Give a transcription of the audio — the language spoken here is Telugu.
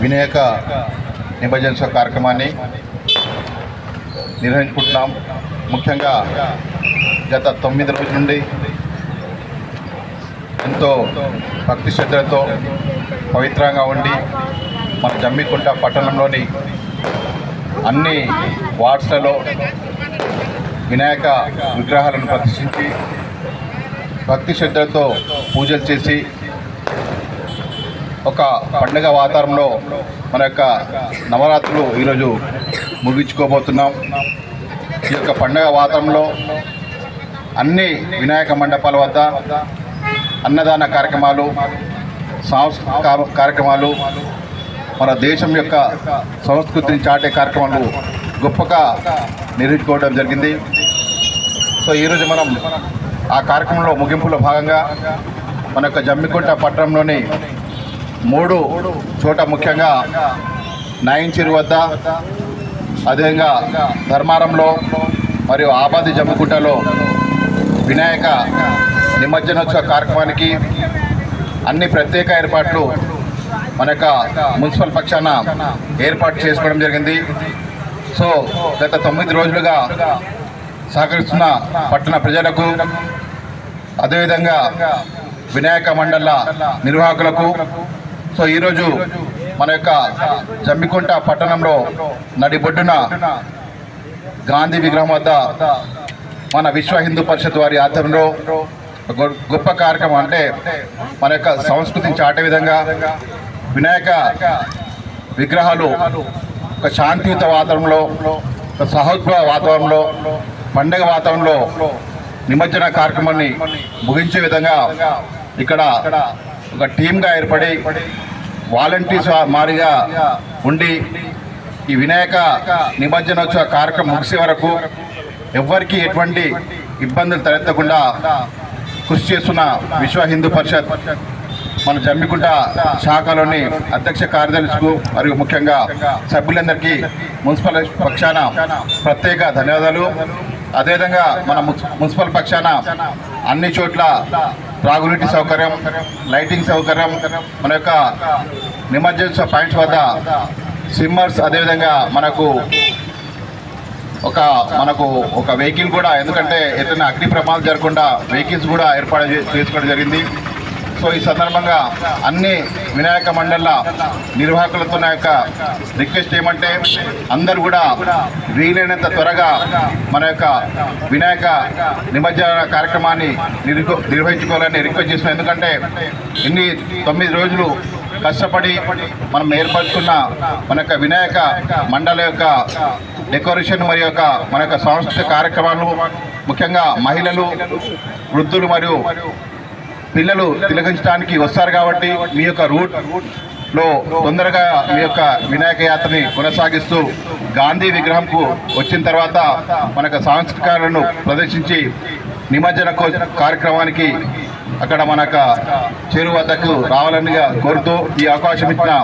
వినాయక నిమజ్జనోత్సవ కార్యక్రమాన్ని నిర్వహించుకుంటున్నాం. ముఖ్యంగా గత తొమ్మిది రోజుల నుండి ఎంతో భక్తి శ్రద్ధలతో పవిత్రంగా ఉండి మన జమ్మికుంట పట్టణంలోని అన్ని వార్డ్స్లలో వినాయక విగ్రహాలను ప్రతిష్ఠించి భక్తి శ్రద్ధలతో పూజలు చేసి ఒక పండగ వాతావరణంలో మన యొక్క నవరాత్రులు ఈరోజు ముగించుకోబోతున్నాం. ఈ యొక్క పండగ వాతావరణంలో అన్ని వినాయక మండపాల వద్ద అన్నదాన కార్యక్రమాలు సాంస్కృతిక కార్యక్రమాలు మన దేశం యొక్క సంస్కృతిని చాటే కార్యక్రమాలు గొప్పగా నిర్వహించుకోవడం జరిగింది. సో ఈరోజు మనం ఆ కార్యక్రమంలో ముగింపులో భాగంగా మన యొక్క జమ్మికుంట పట్టణంలోని మూడు చోట ముఖ్యంగా నాయించిరు వద్ద అదేవిధంగా ధర్మారంలో మరియు ఆబాది జమ్మికుంటలో వినాయక నిమజ్జనోత్సవ కార్యక్రమానికి అన్ని ప్రత్యేక ఏర్పాట్లు మన యొక్క మున్సిపల్ పక్షాన ఏర్పాటు చేసుకోవడం జరిగింది. సో గత తొమ్మిది రోజులుగా సహకరిస్తున్న పట్టణ ప్రజలకు అదేవిధంగా వినాయక మండల నిర్వాహకులకు సో ఈరోజు మన యొక్క జమ్మికుంట పట్టణంలో నడిబొడ్డున గాంధీ విగ్రహం వద్ద మన విశ్వ హిందూ పరిషత్ వారి ఆధ్వర్యంలో గొప్ప కార్యక్రమం అంటే మన యొక్క సంస్కృతిని చాటే విధంగా వినాయక విగ్రహాలు ఒక శాంతియుత వాతావరణంలో ఒక సహోద్భవ వాతావరణంలో పండగ వాతావరణంలో నిమజ్జన కార్యక్రమాన్ని ముగించే విధంగా ఇక్కడ ఒక టీమ్గా ఏర్పడి వాలంటీర్స్ మారిగా ఉండి ఈ వినాయక నిమజ్జనోత్సవ కార్యక్రమం ముగిసే వరకు ఎవ్వరికీ ఎటువంటి ఇబ్బందులు తలెత్తకుండా కృషి చేస్తున్న విశ్వ హిందూ పరిషత్ మన జమ్మికుంట శాఖలోని అధ్యక్ష కార్యదర్శులకు మరియు ముఖ్యంగా సభ్యులందరికీ మున్సిపల్ పక్షాన ప్రత్యేక ధన్యవాదాలు. అదేవిధంగా మన మున్సిపల్ పక్షాన అన్ని చోట్ల త్రాగునీటి సౌకర్యం లైటింగ్ సౌకర్యం మన యొక్క నిమజ్జనోత్సవ పాయింట్స్ వద్ద స్విమ్మర్స్ అదేవిధంగా మనకు ఒక మనకు ఒక వెహికల్ కూడా ఎందుకంటే ఏదైనా అగ్ని ప్రమాదం జరగకుండా వెహికల్స్ కూడా ఏర్పాటు చేసుకోవడం జరిగింది. సో ఈ సందర్భంగా అన్ని వినాయక మండళ్ళ నిర్వాహకులతో నా యొక్క రిక్వెస్ట్ ఏమంటే అందరూ కూడా వీలైనంత త్వరగా మన యొక్క వినాయక నిమజ్జన కార్యక్రమాన్ని నిర్వహించుకోవాలని రిక్వెస్ట్ చేసిన ఎందుకంటే ఇన్ని తొమ్మిది రోజులు కష్టపడి మనం ఏర్పరచుకున్న మన యొక్క వినాయక మండల యొక్క డెకరేషన్ మరియు యొక్క మన యొక్క సాంస్కృతిక కార్యక్రమాలు ముఖ్యంగా మహిళలు వృద్ధులు మరియు పిల్లలు తిలకించడానికి వస్తారు కాబట్టి మీ యొక్క రూట్లో తొందరగా మీ యొక్క వినాయక యాత్రని కొనసాగిస్తూ గాంధీ విగ్రహంకు వచ్చిన తర్వాత మన యొక్క ప్రదర్శించి నిమజ్జన కార్యక్రమానికి అక్కడ మన యొక్క చెరువు వద్దకు రావాలని కోరుతూ ఈ అవకాశం ఇచ్చిన